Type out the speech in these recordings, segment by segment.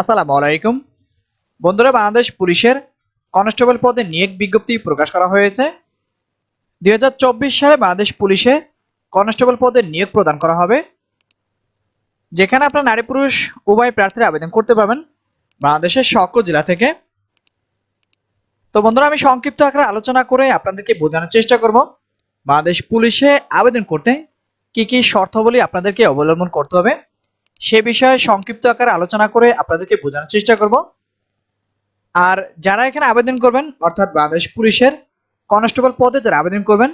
আসসালামু আলাইকুম। বন্ধুরা, বাংলাদেশ পুলিশের কনস্টেবল পদে নিয়োগ বিজ্ঞপ্তি প্রকাশ করা হয়েছে। দুই সালে বাংলাদেশ পুলিশে কনস্টেবল পদে নিয়োগ প্রদান করা হবে। যেখানে আপনার নারী পুরুষ, উভয় প্রার্থীরা আবেদন করতে পারবেন বাংলাদেশের সকল জেলা থেকে। তো বন্ধুরা, আমি সংক্ষিপ্ত আকারে আলোচনা করে আপনাদেরকে বোঝানোর চেষ্টা করব, বাংলাদেশ পুলিশে আবেদন করতে কি কি শর্তাবলী আপনাদেরকে অবলম্বন করতে হবে। সে বিষয়ে সংক্ষিপ্ত আকারে আলোচনা করে আপনাদেরকে বোঝানোর চেষ্টা করব। আর যারা এখানে আবেদন করবেন, অর্থাৎ বাংলাদেশ পুলিশের কনস্টেবল পদে যারা আবেদন করবেন,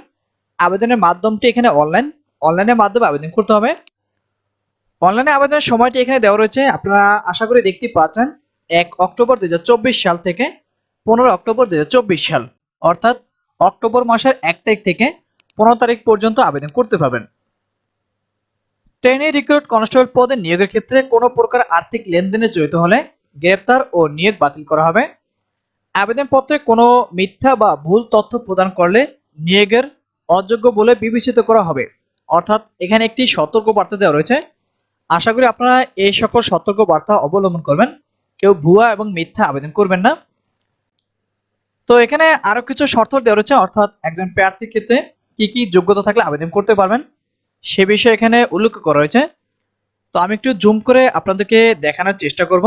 আবেদনের মাধ্যমটি এখানে অনলাইন, অনলাইনের মাধ্যমে আবেদন করতে হবে। অনলাইনে আবেদনের সময়টি এখানে দেওয়া রয়েছে। আপনারা আশা করি দেখতে পাচ্ছেন, এক অক্টোবর দুই হাজার চব্বিশ সাল থেকে পনেরো অক্টোবর দুই হাজার চব্বিশ সাল, অর্থাৎ অক্টোবর মাসের এক তারিখ থেকে পনেরো তারিখ পর্যন্ত আবেদন করতে পারবেন। ট্রেনি রিক্রুট কনস্টেবল পদে নিয়োগের ক্ষেত্রে কোনো প্রকার আর্থিক লেনদেনে জড়িত হলে গ্রেপ্তার ও নিয়োগ বাতিল করা হবে। আবেদনপত্রে কোনো মিথ্যা বা ভুল তথ্য প্রদান করলে নিয়োগের অযোগ্য বলে বিবেচিত করা হবে। অর্থাৎ এখানে একটি সতর্ক বার্তা দেওয়া রয়েছে। আশা করি আপনারা এই সকল সতর্ক বার্তা অবলম্বন করবেন। কেউ ভুয়া এবং মিথ্যা আবেদন করবেন না। তো এখানে আরও কিছু শর্ত দেওয়া রয়েছে। অর্থাৎ একজন প্রার্থীর ক্ষেত্রে কি কি যোগ্যতা থাকলে আবেদন করতে পারবেন। সে বিষয়ে এখানে উল্লেখ করা হয়েছে। তো আমি একটু জুম করে আপনাদেরকে দেখানোর চেষ্টা করব।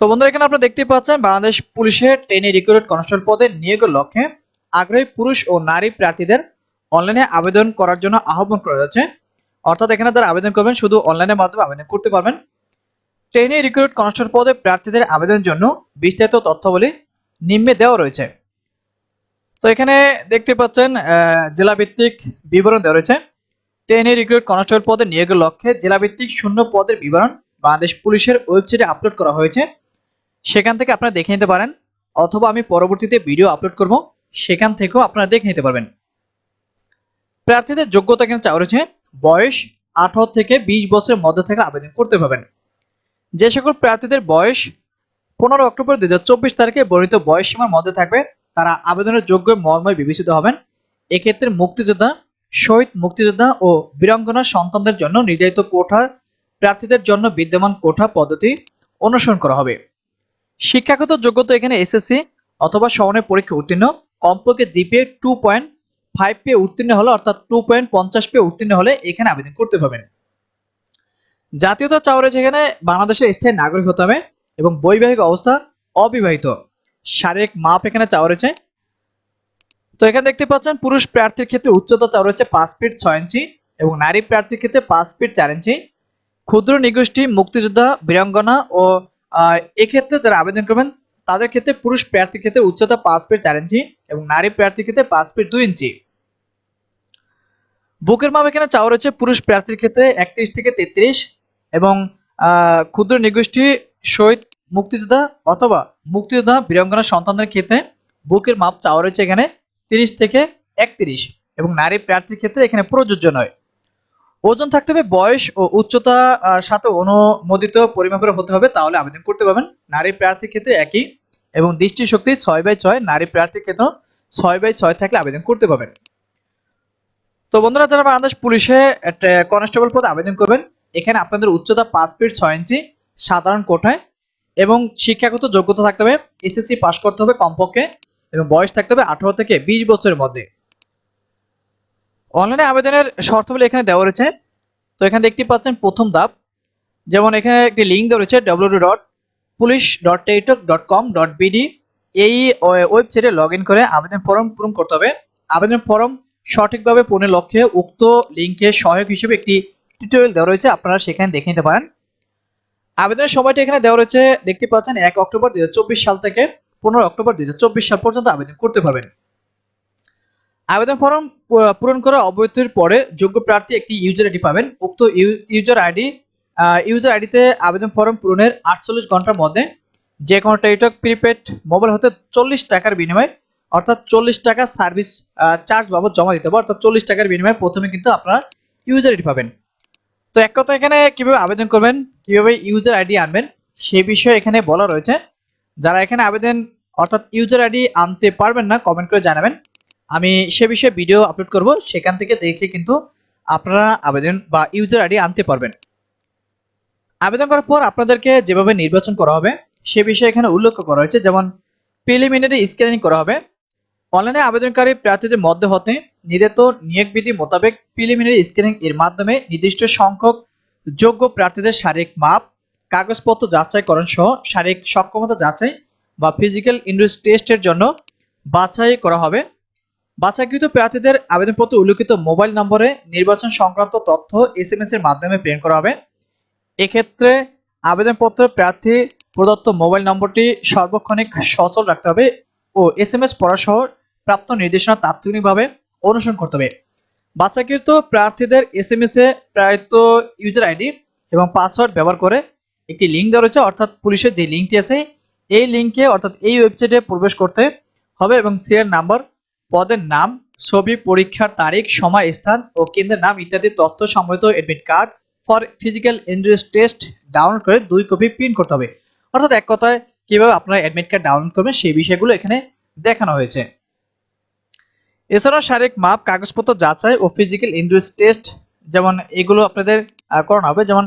তো বন্ধুরা, এখানে আপনারা দেখতে পাচ্ছেন, বাংলাদেশ পুলিশের ট্রেনে রিক্রুট কনস্টেবল পদে নিয়োগের লক্ষ্যে আগ্রহী পুরুষ ও নারী প্রার্থীদের অনলাইনে আবেদন করার জন্য আহ্বান করা যাচ্ছে। অর্থাৎ এখানে যারা আবেদন করবেন, শুধু অনলাইনের মাধ্যমে আবেদন করতে পারবেন। ট্রেনে রিক্রুট কনস্টেবল পদে প্রার্থীদের আবেদনের জন্য বিস্তারিত তথ্যাবলী নিম্নে দেওয়া রয়েছে। তো এখানে দেখতে পাচ্ছেন জেলা ভিত্তিক বিবরণ দেওয়া রয়েছে। ট্রেনি রিক্রুট কনস্টেবল পদে নিয়োগের লক্ষ্যে জেলা ভিত্তিক শূন্য পদের বিবরণ বাংলাদেশ পুলিশের ওয়েবসাইটে আপলোড করা হয়েছে। সেখান থেকে আপনারা দেখে নিতে পারেন, অথবা আমি পরবর্তীতে ভিডিও আপলোড করব, সেখান থেকেও আপনারা দেখে নিতে পারবেন। প্রার্থীদের যোগ্যতা এখানে চাওয়া রয়েছে? বয়স আঠারো থেকে বিশ বছরের মধ্যে থেকে আবেদন করতে পারবেন। যে সকল প্রার্থীদের বয়স পনেরো অক্টোবর দুই হাজার চব্বিশ তারিখে বর্ণিত বয়স সীমার মধ্যে থাকবে তারা আবেদনের যোগ্য মর্মে বিবেচিত হবেন। এক্ষেত্রে মুক্তিযোদ্ধা, শহীদ মুক্তিযোদ্ধা ও বীরাঙ্গনার সন্তানদের জন্য নির্ধারিত কোঠা প্রার্থীদের জন্য বিদ্যমান কোঠা পদ্ধতি অনুসরণ করা হবে। শিক্ষাগত যোগ্যতা এখানে এসএসসি অথবা সমানের পরীক্ষা উত্তীর্ণ। কমপক্ষে জিপিএ টু পয়েন্ট ফাইভ পে উত্তীর্ণ হলে অর্থাৎ টু পয়েন্ট পঞ্চাশ পে উত্তীর্ণ হলে এখানে আবেদন করতে পারবেন। জাতীয়তা চাওয়া রয়েছে এখানে বাংলাদেশের স্থায়ী নাগরিক হতে হবে এবং বৈবাহিক অবস্থা অবিবাহিত। শারীরিক মাপ এখানে চাওয়া রয়েছে। তো এখানে দেখতে পাচ্ছেন, পুরুষ প্রার্থীর ক্ষেত্রে উচ্চতা চাওয়া রয়েছে পাঁচ ফিট ছয় ইঞ্চি এবং নারী প্রার্থীর ক্ষেত্রে পাঁচ ফিট চার ইঞ্চি। ক্ষুদ্র নিগোষ্ঠী, মুক্তিযোদ্ধা, বীরাঙ্গনা ও এক্ষেত্রে যারা আবেদন করবেন, তাদের ক্ষেত্রে পুরুষ প্রার্থীর ক্ষেত্রে উচ্চতা পাঁচ ফিট চার ইঞ্চি এবং নারী প্রার্থীর ক্ষেত্রে পাঁচ ফিট দুই ইঞ্চি। বুকের মাপ এখানে চাওয়া রয়েছে পুরুষ প্রার্থীর ক্ষেত্রে একত্রিশ থেকে তেত্রিশ এবং ক্ষুদ্র নিগোষ্ঠী শহীদ মুক্তিযোদ্ধা অথবা মুক্তিযোদ্ধা বীরাঙ্গনা সন্তানদের ক্ষেত্রে বুকের মাপ চাওয়া রয়েছে এখানে তিরিশ থেকে একত্রিশ এবং নারী প্রার্থীর ক্ষেত্রে এখানে প্রযোজ্য নয়। ওজন থাকতে হবে, বয়স ও উচ্চতা সাথে অনুমোদিত পরিমাপের হতে হবে, তাহলে আবেদন করতে পারবেন। নারী প্রার্থীর ক্ষেত্রে একই এবং দৃষ্টিশক্তি ছয় বাই ছয়, নারী প্রার্থীর ক্ষেত্রে ছয় বাই ছয় থাকলে আবেদন করতে পারবেন। তো বন্ধুরা, যারা বাংলাদেশ পুলিশে কনস্টেবল পদে আবেদন করবেন, এখানে আপনাদের উচ্চতা পাঁচ ফিট ছয় ইঞ্চি, সাধারণ কোঠায় এবং শিক্ষাগত যোগ্যতা থাকতে হবে, এসএসসি পাস করতে হবে কমপক্ষে এবং বয়স থাকতে হবে আঠারো থেকে বিশ বছরের মধ্যে। অনলাইনে আবেদনের শর্তাবলী এখানে দেওয়া রয়েছে। তো এখানে দেখতে পাচ্ছেন প্রথম ধাপ। যেমন এখানে একটি লিঙ্ক দেওয়া রয়েছে W dot police dot Teletalk dot com dot BD এই ওয়েবসাইটে লগ ইন করে আবেদন ফর্ম পূরণ করতে হবে। আবেদন ফর্ম সঠিকভাবে পূরণের লক্ষ্যে উক্ত লিঙ্কে সহায়ক হিসেবে একটি টিউটোরিয়াল দেওয়া রয়েছে, আপনারা সেখানে দেখে নিতে পারেন। আবেদনের সময়টা এখানে দেওয়া রয়েছে, দেখতে পাচ্ছেন এক অক্টোবর দুই হাজার চব্বিশ সাল থেকে পনেরো অক্টোবর দু হাজার চব্বিশ সাল পর্যন্ত আবেদন করতে পারবেন। আবেদন ফর্ম পূরণ করা অবৈধের পরে যোগ্য প্রার্থী একটি ইউজার আইডি পাবেন। উক্ত ইউজার আইডি ইউজার আইডিতে আবেদন ফর্ম পূরণের আটচল্লিশ ঘণ্টার মধ্যে যে কোনো টেলিটক প্রিপেড মোবাইল হতে চল্লিশ টাকার বিনিময়ে, অর্থাৎ চল্লিশ টাকা সার্ভিস চার্জ বাবদ জমা দিতে হবে, অর্থাৎ চল্লিশ টাকার বিনিময়ে প্রথমে কিন্তু আপনারা ইউজার আইডি পাবেন। তো এক কথা এখানে কীভাবে আবেদন করবেন? কীভাবে ইউজার আইডি আনবেন সে বিষয়ে এখানে বলা রয়েছে। যারা এখানে আবেদন, অর্থাৎ ইউজার আইডি আনতে পারবেন না কমেন্ট করে জানাবেন। আমি সে বিষয়ে ভিডিও আপলোড করব, সেখান থেকে দেখে কিন্তু আপনারা আবেদন বা ইউজার আইডি আনতে পারবেন। আবেদন করার পর আপনাদেরকে যেভাবে নির্বাচন করা হবে, সে বিষয়ে এখানে উল্লেখ করা হয়েছে যেমন প্রিলিমিনারি স্ক্যানিং করা হবে। অনলাইনে আবেদনকারী প্রার্থীদের মধ্যে হতে নির্ধারিত নিয়োগ বিধি মোতাবেক প্রিলিমিনারি স্ক্যানিং এর মাধ্যমে নির্দিষ্ট সংখ্যক যোগ্য প্রার্থীদের শারীরিক মাপ, কাগজপত্র যাচাইকরণ সহ শারীরিক সক্ষমতা যাচাই বা ফিজিক্যাল ইন্ডুস টেস্টের জন্য বাছাই করা হবে। বাছাইকৃত প্রার্থীদের আবেদনপত্র উল্লেখিত মোবাইল নম্বরে নির্বাচন সংক্রান্ত তথ্য এসএমএস এর মাধ্যমে প্রেরণ করা হবে। এক্ষেত্রে আবেদনপত্র প্রার্থী প্রদত্ত মোবাইল নম্বরটি সর্বক্ষণিক সচল রাখতে হবে ও এস এম এস পড়াসহ প্রাপ্ত নির্দেশনা তাৎক্ষণিকভাবে অনুসরণ করতে হবে। বাছাইকৃত প্রার্থীদের এস এম এস এ প্রায়ত ইউজার আইডি এবং পাসওয়ার্ড ব্যবহার করে একটি লিঙ্ক দেওয়া রয়েছে, অর্থাৎ পুলিশের যে লিঙ্কটি আছে, এই লিঙ্কে অর্থাৎ এই ওয়েবসাইটে প্রবেশ করতে হবে এবং সিরিয়াল নাম্বার পদের নাম, ছবি, পরীক্ষার তারিখ, সময়, স্থান ও কেন্দ্রের নাম ইত্যাদি তথ্য সম্বলিত admit card for physical interest test download করে দুই কপি প্রিন্ট করতে হবে। অর্থাৎ এক কথায় কীভাবে আপনারা অ্যাডমিট কার্ড ডাউনলোড করবেন সেই বিষয়গুলো এখানে দেখানো হয়েছে। এছাড়াও শারীরিক মাপ, কাগজপত্র যাচাই ও ফিজিক্যাল ইন্টারেস্ট টেস্ট যেমন এগুলো আপনাদের করানো হবে। যেমন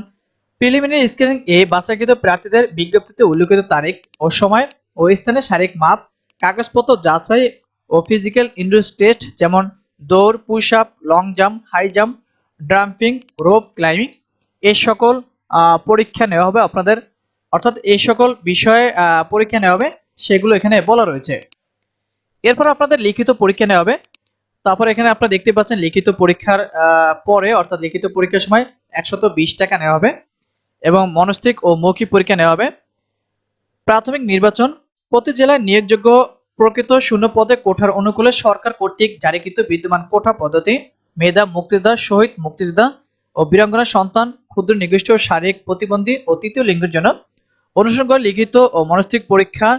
প্রিলিমিনারি স্ক্রিনিং এ বাছাইকৃত প্রার্থীদের বিজ্ঞপ্তিতে উল্লেখিত তারিখ ও সময় ও স্থানে শারীরিক মাপ, কাগজপত্র যাচাই ও ফিজিক্যাল ইন্টারেস্ট টেস্ট যেমন দৌড় push up long jump high jump ড্রাম্পিং rope climbing এই সকল পরীক্ষা নেওয়া হবে আপনাদের। অর্থাৎ এই সকল বিষয়ে পরীক্ষা নেওয়া হবে, সেগুলো এখানে বলা রয়েছে। এরপর আপনাদের লিখিত পরীক্ষা নেওয়া হবে। তারপর এখানে আপনারা দেখতে পাচ্ছেন লিখিত পরীক্ষার পরে, অর্থাৎ লিখিত পরীক্ষার সময় একশত বিশ টাকা নেওয়া হবে এবং মনস্তিক ও মৌখিক পরীক্ষা নেওয়া হবে। প্রাথমিক নির্বাচন, প্রতি জেলায় নিয়োগযোগ্য প্রকৃত শূন্য পদে কোঠার অনুকূলে সরকার কর্তৃক জারিকৃত বিদ্যমান কোঠা পদ্ধতি, মেধা মুক্তিযোদ্ধা, শহীদ মুক্তিযোদ্ধা ও বীরাঙ্গনা সন্তান, ক্ষুদ্র ও শারীরিক প্রতিবন্ধী ও তৃতীয় লিঙ্গের জন্য অনুসরণ করে লিখিত ও মনস্তিক পরীক্ষা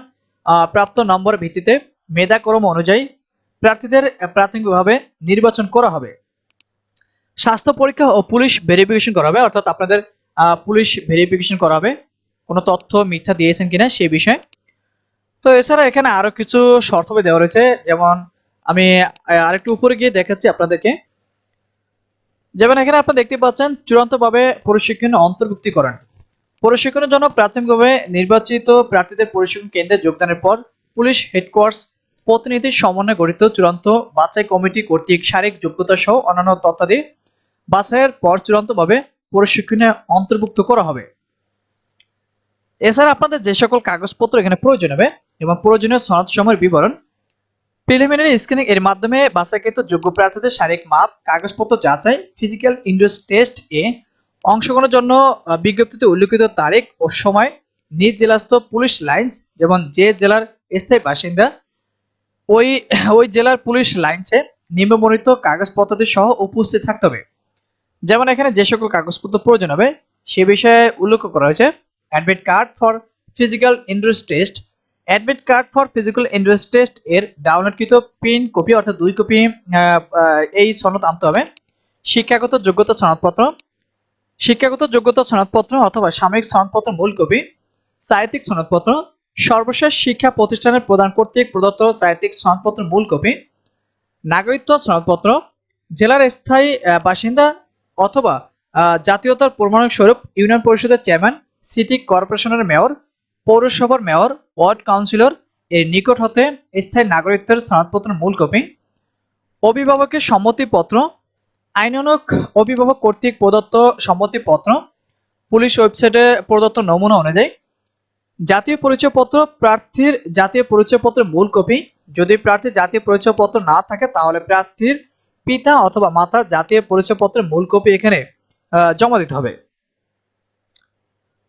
প্রাপ্ত নম্বর ভিত্তিতে মেধাক্রম অনুযায়ী প্রার্থীদের প্রাথমিকভাবে নির্বাচন করা হবে। স্বাস্থ্য পরীক্ষা ও পুলিশ ভেরিফিকেশন করা হবে, অর্থাৎ আপনাদের পুলিশ ভেরিফিকেশন করা হবে। কোনো তথ্য, মিথ্যা দিয়েছেন কিনা সেই বিষয়ে। তো এছাড়া এখানে আরও কিছু শর্তাবলী দেওয়া রয়েছে, যেমন আমি আরেকটু উপরে গিয়ে দেখাচ্ছি আপনাদেরকে। যেমন এখানে আপনারা দেখতে পাচ্ছেন, চূড়ান্তভাবে প্রশিক্ষণ অন্তর্ভুক্তি করেন প্রশিক্ষণের জন্য প্রাথমিকভাবে নির্বাচিত প্রার্থীদের প্রশিক্ষণ কেন্দ্রে যোগদানের পর পুলিশ হেডকোয়ার্টার্স প্রতিনিধির সমন্বয়ে গঠিত চূড়ান্ত বাছাই কমিটি কর্তৃক শারীরিক যোগ্যতা সহ অন্যান্য তথ্যাদি বাছাইয়ের পর চূড়ান্তভাবে প্রশিক্ষণে অন্তর্ভুক্ত করা হবে। এছাড়া আপনাদের যে সকল কাগজপত্র এখানে প্রয়োজন হবে এবং প্রয়োজনীয় সনদ সময়ের বিবরণ প্রিলিমিনারি স্ক্রিনিং এর মাধ্যমে বাছাইকৃত যোগ্য প্রার্থীদের শারীরিক মাপ, কাগজপত্র যাচাই ফিজিক্যাল ইন্ডাস টেস্ট এ অংশগ্রহণের জন্য বিজ্ঞপ্তিতে উল্লেখিত তারিখ ও সময়, নিজ জেলাস্থ পুলিশ লাইন্স যেমন যে জেলার স্থায়ী বাসিন্দা ওই ওই জেলার পুলিশ লাইন্সে নিম্নবর্ণিত কাগজপত্রাদি সহ উপস্থিত থাকতে হবে। যেমন এখানে যে সকল কাগজপত্র প্রয়োজন হবে, সে বিষয়ে উল্লেখ করা হয়েছে admit card for physical interest test admit card for physical interest test এর ডাউনলোডকৃত প্রিন্ট কপি অর্থাৎ দুই কপি এই সনদ আনতে হবে, শিক্ষাগত যোগ্যতা সনদপত্র, শিক্ষাগত যোগ্যতা সনদপত্র অথবা সাময়িক সনদপত্র মূল কপি সাহিত্যিক সনদপত্র সর্বশেষ শিক্ষা প্রতিষ্ঠানের প্রদান কর্তৃক প্রদত্ত সাহিত্যিক সনদপত্র মূল কপি, নাগরিকত্ব সনদপত্র জেলার স্থায়ী বাসিন্দা অথবা জাতীয়তার প্রমাণক স্বরূপ ইউনিয়ন পরিষদের চেয়ারম্যান, সিটি কর্পোরেশনের মেয়র, পৌরসভার মেয়র, ওয়ার্ড কাউন্সিলর, এর নিকট হতে স্থায়ী নাগরিকত্বের সনদপত্র মূল কপি, অভিভাবকের সম্মতিপত্র আইনানুক অভিভাবক কর্তৃক প্রদত্ত সম্মতিপত্র, পুলিশ ওয়েবসাইটে প্রদত্ত নমুনা অনুযায়ী জাতীয় পরিচয়পত্র, প্রার্থীর জাতীয় পরিচয়পত্রের মূল কপি। যদি প্রার্থীর জাতীয় পরিচয়পত্র না থাকে, তাহলে প্রার্থীর পিতা অথবা মাতা জাতীয় পরিচয়পত্রের মূল কপি এখানে জমা দিতে হবে।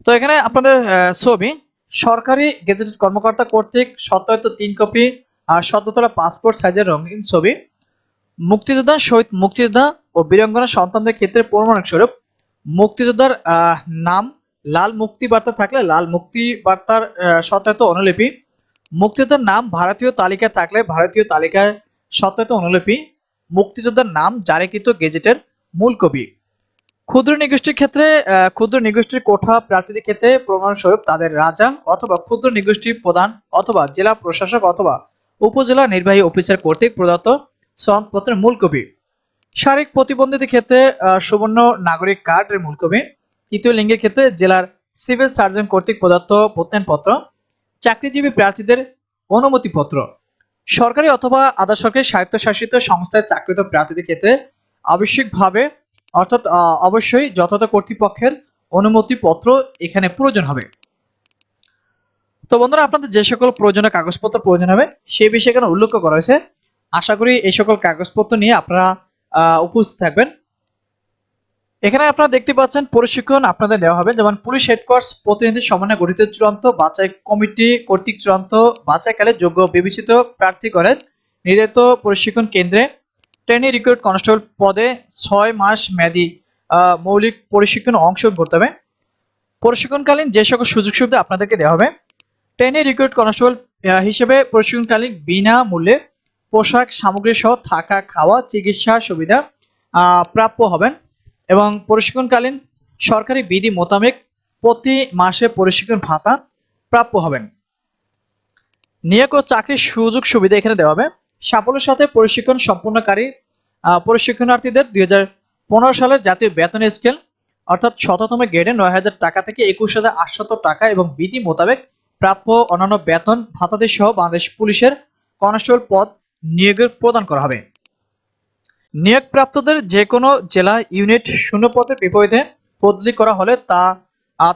তো এখানে আপনাদের ছবি। সরকারি গেজেটেড কর্মকর্তা কর্তৃক সত্যায়িত তিন কপি আর সদ্যতলা পাসপোর্ট সাইজের রঙিন ছবি। মুক্তিযোদ্ধা শহীদ মুক্তিযোদ্ধা ও বীরাঙ্গনা সন্তানদের ক্ষেত্রে প্রমাণক স্বরূপ মুক্তিযোদ্ধার নাম লাল মুক্তি বার্তা থাকলে, লাল মুক্তি বার্তার সত্যায়িত অনুলিপি। মুক্তিযোদ্ধার নাম ভারতীয় তালিকায় থাকলে ভারতীয় তালিকার সত্যায়িত অনুলিপি। মুক্তিযোদ্ধার নাম জারিকৃত গেজেটের মূল কবি। ক্ষুদ্র নিগোষ্ঠীর ক্ষেত্রে ক্ষুদ্র নিগোষ্ঠীর কোঠা প্রার্থীদের ক্ষেত্রে প্রমাণস্বরূপ তাদের রাজা অথবা ক্ষুদ্র নিগোষ্ঠী প্রধান অথবা জেলা প্রশাসক অথবা উপজেলা নির্বাহী অফিসার কর্তৃক প্রদত্ত সনদপত্রের মূল কবি। শারীরিক প্রতিবন্ধীদের ক্ষেত্রে সুবর্ণ নাগরিক কার্ডের মূল কপি তৃতীয় লিঙ্গের ক্ষেত্রে জেলার সিভিল সার্জন কর্তৃক প্রদত্ত প্রত্যয়নপত্র, চাকরিজীবী প্রার্থীদের অনুমতিপত্র। সরকারি অথবা আধা সরকারি স্বায়ত্তশাসিত সংস্থায় চাকরিত প্রার্থীদের ক্ষেত্রে আবশ্যিকভাবে, অর্থাৎ অবশ্যই যথাযথ কর্তৃপক্ষের অনুমতিপত্র এখানে প্রয়োজন হবে। তো বন্ধুরা, আপনাদের যে সকল প্রয়োজনীয় কাগজপত্র প্রয়োজন হবে, সেই বিষয়ে এখানে উল্লেখ করা হয়েছে। আশা করি এই সকল কাগজপত্র নিয়ে আপনারা উপস্থিত থাকবেন। এখানে আপনারা দেখতে পাচ্ছেন প্রশিক্ষণ আপনাদের দেওয়া হবে। যেমন পুলিশ হেডকোয়ার্স প্রতিনিধি সমন্বয়ে গঠিত চূড়ান্ত বাছাই কমিটি কর্তৃক চূড়ান্ত বাছাইকালে যোগ্য বিবেচিত প্রার্থী করেন। নির্ধারিত প্রশিক্ষণ কেন্দ্রে ট্রেনি রিক্রুট কনস্টেবল পদে ছয় মাস মেয়াদী মৌলিক প্রশিক্ষণ অংশগ্রহণ করতে হবে। প্রশিক্ষণকালীন যে সকল সুযোগ সুবিধা আপনাদেরকে দেওয়া হবে ট্রেনি রিক্রুট কনস্টেবল হিসেবে প্রশিক্ষণকালীন বিনামূল্যে পোশাক সামগ্রী সহ থাকা, খাওয়া, চিকিৎসা সুবিধা প্রাপ্য হবেন। এবং প্রশিক্ষণকালীন সরকারি বিধি মোতাবেক প্রতি মাসে প্রশিক্ষণ ভাতা প্রাপ্য হবেন। নিয়োগ ও চাকরির সুযোগ সুবিধা এখানে দেওয়া হবে। সাফল্যের সাথে প্রশিক্ষণ সম্পূর্ণকারী আহ, প্রশিক্ষণার্থীদের দুই হাজার পনেরো সালের জাতীয় বেতন স্কেল অর্থাৎ শততম গ্রেডে নয় হাজার টাকা থেকে একুশ হাজার আটশত টাকা এবং বিধি মোতাবেক প্রাপ্য অন্যান্য বেতন ভাতাদি সহ বাংলাদেশ পুলিশের কনস্টেবল পদ নিয়োগের প্রদান করা হবে। নিয়োগপ্রাপ্তদের যে কোনো জেলা ইউনিট শূন্য পদের বিপরীতে বদলি করা হলে তা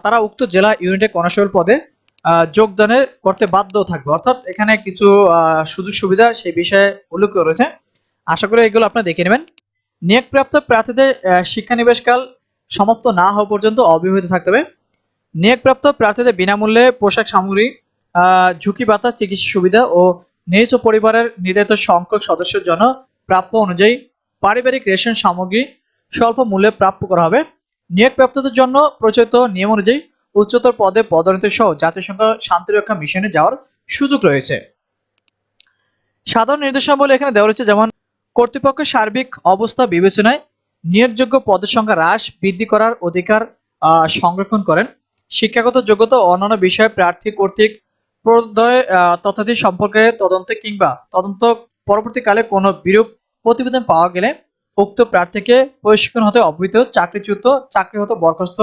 তারা উক্ত জেলা ইউনিটে কনস্টেবল পদে যোগদানের করতে বাধ্য থাকবে। অর্থাৎ এখানে কিছু সুযোগ সুবিধা সেই বিষয়ে উল্লেখ করা রয়েছে। আশা করি এগুলো আপনারা দেখে নেবেন। নিয়োগপ্রাপ্ত প্রার্থীদের শিক্ষানিবেশকাল সমাপ্ত না হওয়া পর্যন্ত অব্যাহত থাকতে হবে। নিয়োগপ্রাপ্ত প্রার্থীদের বিনামূল্যে পোশাক সামগ্রী ঝুঁকি ভাতা চিকিৎসা সুবিধা ও নিজ পরিবারের নির্ধারিত সংখ্যক সদস্যের জন্য প্রাপ্য অনুযায়ী পারিবারিক রেশন সামগ্রী স্বল্প মূল্যে প্রাপ্য করা হবে। নিয়োগপ্রাপ্তদের জন্য প্রচলিত নিয়ম অনুযায়ী উচ্চতর পদে পদোন্নতি সহ জাতিসংঘ শান্তিরক্ষা মিশনে যাওয়ার সুযোগ রয়েছে। সাধারণ নির্দেশাবলী এখানে দেওয়া রয়েছে যেমন কর্তৃপক্ষের সার্বিক অবস্থা বিবেচনায় নিয়োগযোগ্য পদের সংখ্যা হ্রাস বৃদ্ধি করার অধিকার সংরক্ষণ করেন। শিক্ষাগত যোগ্যতা অন্যান্য বিষয়ে প্রার্থী কর্তৃক প্রদয় আহ, তথ্যাদি সম্পর্কে তদন্তে কিংবা তদন্ত পরবর্তীকালে কোনো বিরূপ প্রতিবেদন পাওয়া গেলে উক্ত প্রার্থীকে প্রশিক্ষণ হতে অবহিত, চাকরিচ্যুত চাকরি হতে বরখাস্ত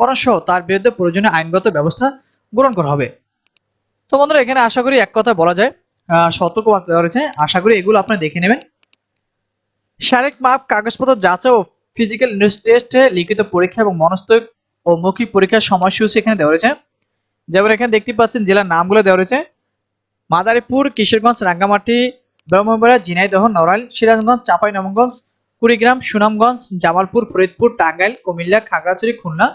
করা সহ তার বিরুদ্ধে প্রয়োজনীয় আইনগত ব্যবস্থা গ্রহণ করা হবে। তো বন্ধুরা, এখানে আশা করি এক কথা বলা যায় সতর্কবার্তা দেওয়া রয়েছে আশা করি এগুলো আপনারা দেখে নেবেন। শারীরিক মাপ, কাগজপত্র যাচাই ও ফিজিক্যাল টেস্টে লিখিত পরীক্ষা এবং মনস্তক ও মৌখিক পরীক্ষার সময়সূচি এখানে দেওয়া রয়েছে। যেমন এখানে দেখতে পাচ্ছেন, জেলার নামগুলো দেওয়া রয়েছে। মাদারীপুর, কিশোরগঞ্জ, রাঙ্গামাটি ব্রহ্মপুরা, ঝিনাইদহ, নড়াইল, সিরাজগঞ্জ চাঁপাইনবাবগঞ্জ কুড়িগ্রাম, সুনামগঞ্জ, জামালপুর, ফরিদপুর, টাঙ্গাইল, কুমিল্লা, খাগড়াছড়ি, খুলনা।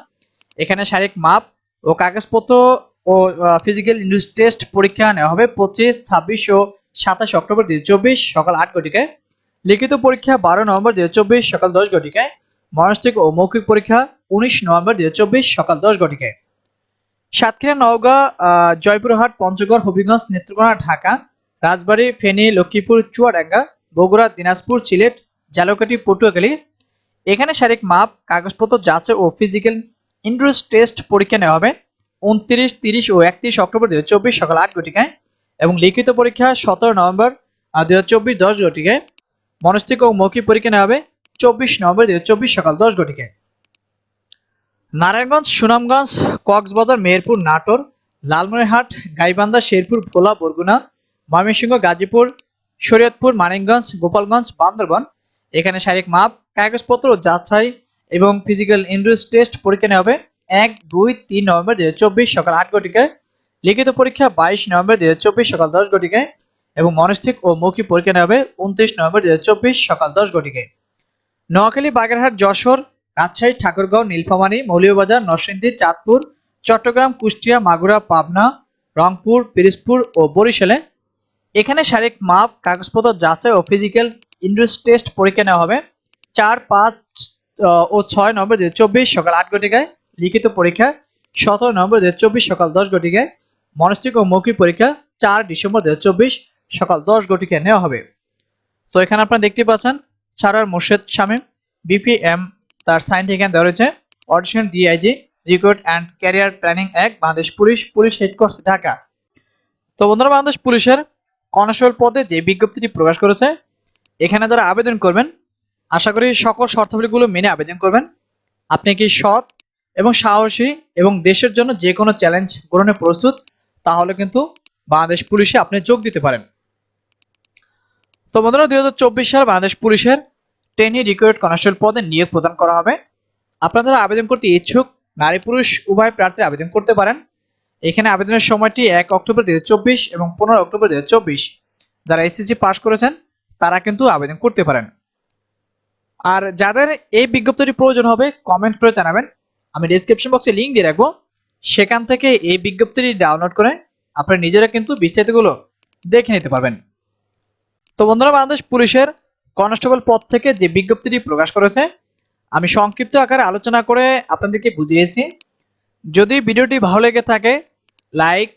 এখানে শারীরিক মাপ ও কাগজপত্র ও ফিজিক্যাল ইন্ডুস টেস্ট পরীক্ষা নেওয়া হবে পঁচিশ, ছাব্বিশ ও সাতাশ অক্টোবর দুই চব্বিশ সকাল আট ঘটিকায়। লিখিত পরীক্ষা বারো নভেম্বর দুই চব্বিশ সকাল দশ ঘটিকায়। মনস্তিক ও মৌখিক পরীক্ষা উনিশ নভেম্বর দুই চব্বিশ সকাল দশ ঘটিকায়। সাতক্ষীরা, নওগাঁ জয়পুরহাট, পঞ্চগড়, হবিগঞ্জ, নেত্রকোনা, ঢাকা। রাজবাড়ী, ফেনী, লক্ষ্মীপুর, চুয়াডাঙ্গা, বগুড়া, দিনাজপুর, সিলেট ঝালকাঠি পটুয়াখালী। এখানে শারীরিক মাপ, কাগজপত্র যাচাই ও ফিজিক্যাল ইন্ডোর্স টেস্ট পরীক্ষা নেওয়া হবে। উনত্রিশ, তিরিশ ও একত্রিশ অক্টোবর দুই চব্বিশ সকাল আট ঘটিকায় এবং লিখিত পরীক্ষা সতেরো নভেম্বর দুই হাজার চব্বিশ দশ ঘটিকায়। মনস্তিক ও মৌখিক পরীক্ষা নেওয়া হবে চব্বিশ নভেম্বর দু চব্বিশ সকাল দশ ঘটিকায়। নারায়ণগঞ্জ, সুনামগঞ্জ, কক্সবাজার, মেহেরপুর, নাটোর, লালমনিরহাট, গাইবান্ধা, শেরপুর, ভোলা, বরগুনা ময়মনসিংহ, গাজীপুর, শরীয়তপুর, মানিকগঞ্জ, গোপালগঞ্জ, বান্দরবান। এখানে শারীরিক মাপ, কাগজপত্র, যাচাই এবং ফিজিক্যাল ইন্ডোর্স টেস্ট পরীক্ষা নেওয়া হবে এক, দুই, তিন নভেম্বর দুই হাজার চব্বিশ সকাল আট ঘটিকায় লিখিত পরীক্ষা বাইশ নভেম্বর দুই হাজার চব্বিশ সকাল দশ ঘটিকায় এবং মনস্তিক ও মৌখিক পরীক্ষা নেওয়া হবে উনত্রিশ নভেম্বর হাজার চব্বিশ সকাল দশ ঘটিকায় নোয়াখালী, বাগেরহাট, যশোর, রাজশাহী, ঠাকুরগাঁও, নীলফামারী, মৌলভীবাজার, নরসিংদী, চাঁদপুর, চট্টগ্রাম, কুষ্টিয়া, মাগুরা, পাবনা, রংপুর, পিরিজপুর ও বরিশালে এখানে শারীরিক মাপ, কাগজপত্র যাচাই ও ফিজিক্যাল ইন্ডোর্স টেস্ট পরীক্ষা নেওয়া হবে। চার, পাঁচ ও ছয় নভেম্বর হাজার চব্বিশ সকাল আট ঘটিকায় লিখিত পরীক্ষা। সতেরো নভেম্বর হাজার চব্বিশ সকাল দশ ঘটিকায় মনস্তিক ও মৌখিক পরীক্ষা। চার ডিসেম্বর হাজার চব্বিশ সকাল দশ ঘটিকায় নেওয়া হবে। তো এখানে আপনারা দেখতে পাচ্ছেন সারার মোর্শেদ শামীম বিপিএম তার সাইন এখানে দেওয়া রয়েছে। Additional DIG recruit and career planning act Bangladesh police police headquarters Dhaka. তো বন্ধুরা, বাংলাদেশ পুলিশের কনস্টেবল পদে যে বিজ্ঞপ্তিটি প্রকাশ করেছে, এখানে যারা আবেদন করবেন, আশা করি সকল শর্তাবলীগুলো মেনে আবেদন করবেন। আপনি কি সৎ এবং সাহসী এবং দেশের জন্য যে কোনো চ্যালেঞ্জ গ্রহণে প্রস্তুত, তাহলে কিন্তু বাংলাদেশ পুলিশে আপনি যোগ দিতে পারেন। তো বন্ধুরা, দুই হাজার চব্বিশ সাল বাংলাদেশ পুলিশের ট্রেনি রিক্রুট কনস্টেবল পদে নিয়োগ প্রদান করা হবে। আপনারা আবেদন করতে ইচ্ছুক, নারী পুরুষ, উভয় প্রার্থী আবেদন করতে পারেন। এখানে আবেদনের সময়টি এক অক্টোবর দুই হাজার চব্বিশ এবং পনেরো অক্টোবর দুই হাজার চব্বিশ। যারা এসএসসি পাস করেছেন, তারা কিন্তু আবেদন করতে পারেন। আর যাদের এই বিজ্ঞপ্তিটি প্রয়োজন হবে কমেন্ট করে জানাবেন। আমি ডিসক্রিপশন বক্সে লিঙ্ক দিয়ে রাখব। সেখান থেকে এই বিজ্ঞপ্তিটি ডাউনলোড করে আপনারা নিজেরা কিন্তু বিস্তারিতগুলো দেখে নিতে পারবেন। তো বন্ধুরা, বাংলাদেশ পুলিশের কনস্টেবল পদ থেকে যে বিজ্ঞপ্তিটি প্রকাশ করেছে, আমি সংক্ষিপ্ত আকারে আলোচনা করে আপনাদেরকে বুঝিয়েছি। যদি ভিডিওটি ভালো লেগে থাকে লাইক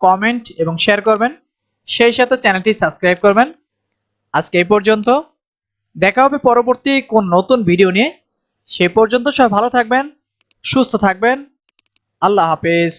কমেন্ট এবং শেয়ার করবেন। সেই সাথে চ্যানেলটি সাবস্ক্রাইব করবেন। আজকে এই পর্যন্ত। দেখা হবে পরবর্তী কোন নতুন ভিডিও নিয়ে। সে পর্যন্ত সবাই ভালো থাকবেন, সুস্থ থাকবেন। আল্লাহ হাফেজ।